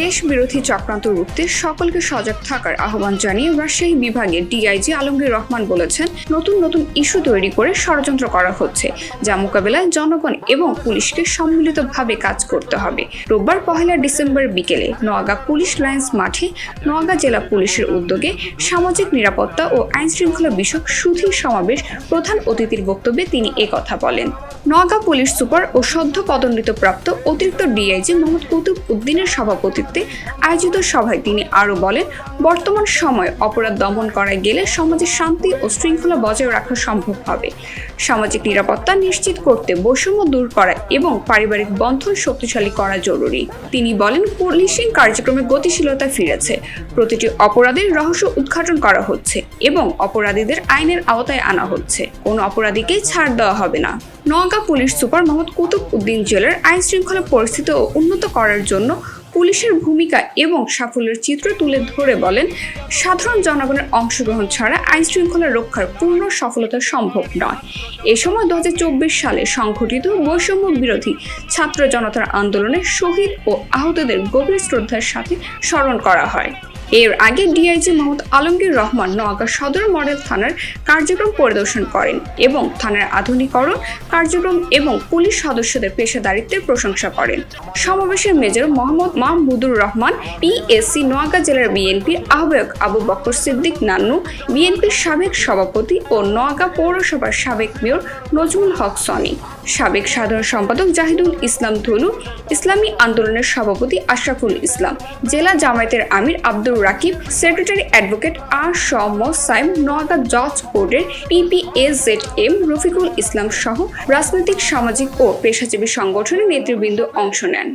দেশ বিরোধী চক্রান্ত রুখতে সকলকে সজাগ থাকার আহ্বান জানিয়ে রাজশাহী বিভাগের ডিআইজি আলমগীর রহমান বলেছেন, নতুন নতুন ইস্যু তৈরি করে ষড়যন্ত্র করা হচ্ছে, যা মোকাবেলায় জনগণ এবং পুলিশকে সম্মিলিতভাবে কাজ করতে হবে। রোববার পহেলা ডিসেম্বর বিকেলে নোয়াগা পুলিশ লাইন্স মাঠে নোয়াগা জেলা পুলিশের উদ্যোগে সামাজিক নিরাপত্তা ও আইন শৃঙ্খলা বিষয়ক সুধী সমাবেশ প্রধান অতিথির বক্তব্যে তিনি একথা বলেন। নোয়াগা পুলিশ সুপার ও সদ্য পদোন্নতিপ্রাপ্ত অতিরিক্ত ডিআইজি মোহাম্মদ কুতুব উদ্দিনের সভাপতিত্বে আয়োজিত সভায় তিনি আরও বলেন, বর্তমান সময়ে অপরাধ দমন করা গেলে সমাজে শান্তি ও শৃঙ্খলা বজায় রাখা সম্ভব হবে। সামাজিক নিরাপত্তা নিশ্চিত করতে বৈষম্য দূর করা এবং পারিবারিক বন্ধন শক্তিশালী করা জরুরি। তিনি বলেন, পুলিশিং কার্যক্রমে গতিশীলতা ফিরেছে। প্রতিটি অপরাধের রহস্য উদ্ঘাটন করা হচ্ছে এবং অপরাধীদের আইনের আওতায় আনা হচ্ছে। কোনো অপরাধীকেই ছাড় দেওয়া হবে না। নোয়াগা পুলিশ সুপার মোহাম্মদ কুতুব উদ্দিন জেলার আইন শৃঙ্খলা পরিস্থিতি উন্নত করার জন্য পুলিশের ভূমিকা এবং সাফল্যের চিত্র তুলে ধরে বলেন, সাধারণ জনগণের অংশগ্রহণ ছাড়া আইন শৃঙ্খলা রক্ষার পূর্ণ সফলতা সম্ভব নয়। এ সময় দু হাজার চব্বিশ সালে সংঘটিত বৈষম্য বিরোধী ছাত্র জনতার আন্দোলনে শহীদ ও আহতদের গভীর শ্রদ্ধার সাথে স্মরণ করা হয়। এর আগে ডিআইজি মোহাম্মদ আলমগীর রহমান নোয়াগা সদর মডেল থানার কার্যক্রম পরিদর্শন করেন এবং থানার আধুনিকরণ কার্যক্রম এবং পুলিশ সদস্যদের পেশাদারিত্বের প্রশংসা করেন। সমাবেশে মেজর মোহাম্মদ মাহমুদুর রহমান, পিএসসি নোয়াগা জেলার বিএনপির আহ্বায়ক আবু বকর সিদ্দিক নান্নু, বিএনপির সাবেক সভাপতি ও নোয়াগা পৌরসভার সাবেক মেয়র নজমুল হক সনি, সাবেক সাধারণ সম্পাদক জাহিদুল ইসলাম ধুলু ইসলামী আন্দোলনের সভাপতি আশরাফুল ইসলাম, জেলা জামায়াতের আমির আব্দুর রাকিব, সেক্রেটারি অ্যাডভোকেট আর শ ম সাইম নোয়াগা জজ বোর্ডের পিপিএজেড এম রফিকুল ইসলাম সহ রাজনৈতিক, সামাজিক ও পেশাজীবী সংগঠনের নেতৃবৃন্দ অংশ নেন।